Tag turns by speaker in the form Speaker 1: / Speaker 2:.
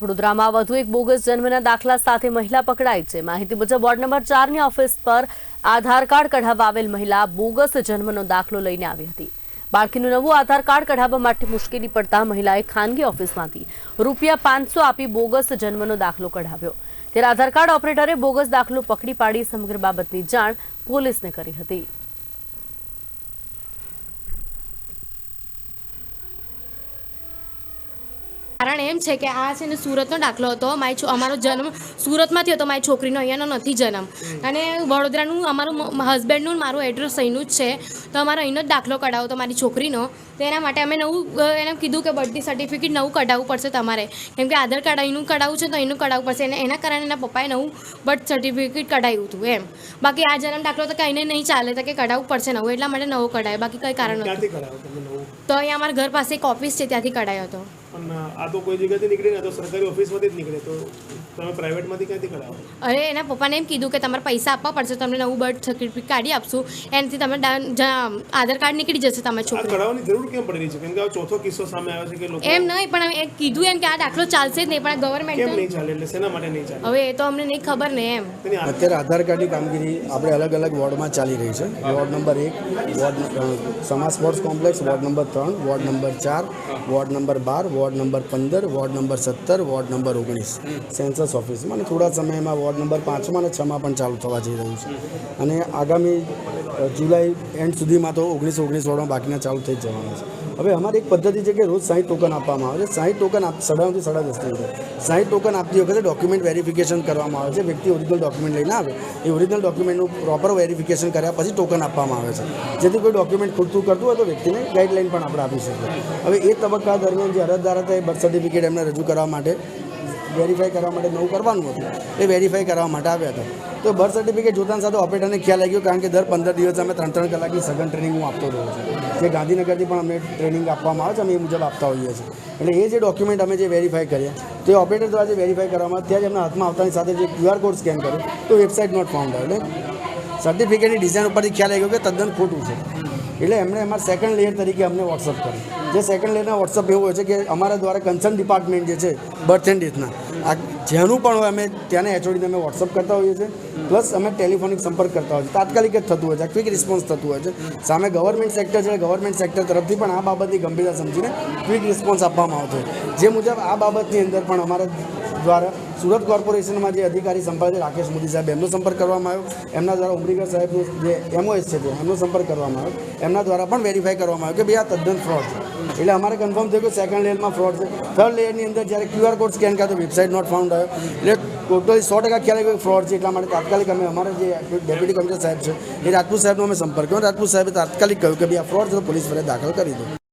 Speaker 1: વડોદરામાં વધુ એક બોગસ જન્મના દાખલા સાથે મહિલા પકડાઈ છે. માહિતી મુજબ, વોર્ડ નંબર ચારની ઓફિસ પર આધાર કાર્ડ કઢાવવા આવેલ મહિલા બોગસ જન્મનો દાખલો લઈને આવી હતી. બાળકીનું નવું આધાર કાર્ડ કઢાવવા માટે મુશ્કેલી પડતા મહિલાએ ખાનગી ઓફિસમાંથી રૂપિયા પાંચસો આપી બોગસ જન્મનો દાખલો કઢાવ્યો. ત્યારે આધાર કાર્ડ ઓપરેટરે બોગસ દાખલો પકડી પાડી સમગ્ર બાબતની જાણ પોલીસને કરી હતી.
Speaker 2: કારણ એમ છે કે આ છે ને સુરતનો દાખલો હતો. મારી અમારો જન્મ સુરતમાંથી હતો મારી છોકરીનો અહીંયાનો નથી જન્મ. અને વડોદરાનું અમારું હસબન્ડનું મારું એડ્રેસ અહીંનું જ છે. તો અમારો અહીંનો જ દાખલો કઢાવો તો મારી છોકરીનો. તો એના માટે અમે નવું એને કીધું કે બર્થડે સર્ટિફિકેટ નવું કઢાવવું પડશે તમારે. કેમ કે આધાર કાર્ડ અહીંનું કઢાવવું છે તો અહીંનું કઢાવવું પડશે. અને એના કારણે એના પપ્પાએ નવું બર્થ સર્ટિફિકેટ કઢાવ્યું હતું એમ. બાકી આ જન્મ દાખલો તો કંઈને નહીં ચાલે તો કે કઢાવવું પડશે નવું. એટલા માટે નવો કઢાય. બાકી કંઈ કારણ નથી તો અહીંયા અમારા ઘર પાસે એક ઓફિસ છે ત્યાંથી કઢાયો હતો.
Speaker 3: આ તો કોઈ જગ્યાથી નીકળે ને તો સરકારી ઓફિસમાંથી જ નીકળે તો તમે પ્રાઇવેટમાંથી ક્યાંથી કરાવો
Speaker 2: અરે એના પપ્પાને એમ કીધું કે તમારે પૈસા આપવા પડશે તમને નવું બર્થ સર્ટિફિકેટ કાઢી આપશું. એનાથી તમે આધાર કાર્ડ નીકળી જશે
Speaker 3: તમે
Speaker 2: છોકરી
Speaker 3: કરાવવાની જરૂર કેમ પડી રહી છે? કેમ કે આ ચોથો કિસ્સો સામે આવે છે કે લોકો
Speaker 2: એમ નહીં પણ એ કીધું એમ કે આ દાખલો ચાલશે જ નહીં પણ
Speaker 3: કેમ
Speaker 2: ગવર્મેન્ટ
Speaker 3: નહીં ચાલે? એટલે શેના માટે નહીં ચાલે?
Speaker 2: હવે એ તો અમને નહીં ખબર ને એમ.
Speaker 4: અત્યારે આધાર કાર્ડની કામગીરી આપણે અલગ અલગ વોર્ડમાં ચાલી રહી છે. વોર્ડ નંબર એક વોર્ડ અ, Sama sports complex ward number ત્રણ વોર્ડ નંબર ચાર વોર્ડ નંબર બાર વોર્ડ નંબર પંદર વોર્ડ નંબર સત્તર વોર્ડ નંબર ઓગણીસ. સેન્સસ ઓફિસમાં અને થોડા સમયમાં વોર્ડ નંબર પાંચમાં અને છમાં પણ ચાલુ થવા જઈ રહ્યું છે. અને આગામી જુલાઈ એન્ડ સુધીમાં તો ઓગણીસ ઓગણીસ વોર્ડમાં બાકીના ચાલુ થઈ જવાના છે. હવે અમારી એક પદ્ધતિ છે કે રોજ સાઠ ટોકન આપવામાં આવે છે. સાઠ ટોકન આપ સડાથી સાડા દસની અંદર સાઠ ટોકન આપતી વખતે ડોક્યુમેન્ટ વેરિફિકેશન કરવામાં આવે છે. વ્યક્તિ ઓરિજિનલ ડોક્યુમેન્ટ લઈને આવે, એ ઓરિજિનલ ડોક્યુમેન્ટનું પ્રોપર વેરિફિકેશન કર્યા પછી ટોકન આપવામાં આવે છે. જેથી કોઈ ડોક્યુમેન્ટ ખૂટતું કરતું હોય તો વ્યક્તિને ગાઈડલાઈન પણ આપણે આપી શકીએ. હવે એ તબક્કા દરમિયાન જે અરજદાર હતા એ બર્થ સર્ટિફિકેટ એમને રજૂ કરવા માટે વેરીફાઈ કરવા માટે નવું કરવાનું હતું. એ વેરીફાઈ કરવા માટે આવ્યા હતા. તો બર્થ સર્ટિફિકેટ જોતાની સાથે ઓપરેટરને ખ્યાલ આવી ગયો કારણ કે દર પંદર દિવસ અમે ત્રણ ત્રણ કલાકની સઘન ટ્રેનિંગ હું આપતો રહ્યો છું. જે ગાંધીનગરથી પણ અમને ટ્રેનિંગ આપવામાં આવે છે, અમે એ મુજબ આપતા હોઈએ છીએ. એટલે એ જે ડોક્યુમેન્ટ અમે જે વેરીફાઈ કર્યા, તે ઓપરેટર દ્વારા જે વેરીફાઈ કરવામાં ત્યાં જ એમના હાથમાં આવતાની સાથે જે ક્યુઆર કોડ સ્કેન કર્યો, તો વેબસાઇટ નોટ ફાઉન્ડ એટલે સર્ટિફિકેટની ડિઝાઇન ઉપરથી ખ્યાલ આવી ગયો કે તદ્દન ખોટું છે. એટલે એમણે અમારા સેકન્ડ લેયર તરીકે અમને વોટ્સઅપ કર્યું. જે સેકન્ડ લેયરના વોટ્સઅપ એવું હોય છે કે અમારા દ્વારા કન્સર્ન ડિપાર્ટમેન્ટ જે છે બર્થ એન્ડ ડેથના આ જેનું પણ હોય અમે ત્યાંને એચઓડીને અમે વોટ્સઅપ કરતા હોઈએ છીએ પ્લસ અમે ટેલિફોનિક સંપર્ક કરતા હોઈએ તાત્કાલિક જ થતું હોય છે ક્વિક રિસ્પોન્સ થતું હોય છે. સામે ગવર્મેન્ટ સેક્ટર છે ગવર્મેન્ટ સેક્ટર તરફથી પણ આ બાબતની ગંભીરતા સમજીને ક્વિક રિસ્પોન્સ આપવામાં આવતો હોય જે મુજબ આ બાબતની અંદર પણ અમારા દ્વારા સુરત કોર્પોરેશનમાં જે અધિકારી છે રાકેશ મોદી સાહેબ, એમનો સંપર્ક કરવામાં આવ્યો. એમના દ્વારા ઉમરીગર સાહેબનું જે એમઓએસ છે તે, એમનો સંપર્ક કરવામાં આવ્યો. એમના દ્વારા પણ વેરીફાઈ કરવામાં આવ્યો કે ભાઈ આ તદ્દન ફ્રોડ છે. એટલે અમારે કન્ફર્મ થયું કે સેકન્ડ લેયરમાં ફ્રોડ છે. થર્ડ લેયરની અંદર જ્યારે ક્યુઆર કોડ સ્કેન કરતો વેબસાઇટ નોટ ફાઉન્ડ આવ્યો. એટલે ટોટલી સો ટકા ખ્યાલ આવ્યો ફ્રોડ છે એટલા માટે તાત્કાલિક અમે અમારા જે ડેપ્યુટી કમિશનર સાહેબ છે એ રાજપૂત સાહેબનો અમે સંપર્ક કર્યો. રાજપૂત સાહેબે તાત્કાલિક કહ્યું કે ભાઈ આ ફ્રોડ છે તો પોલીસ ફરિયાદ દાખલ કરી દો.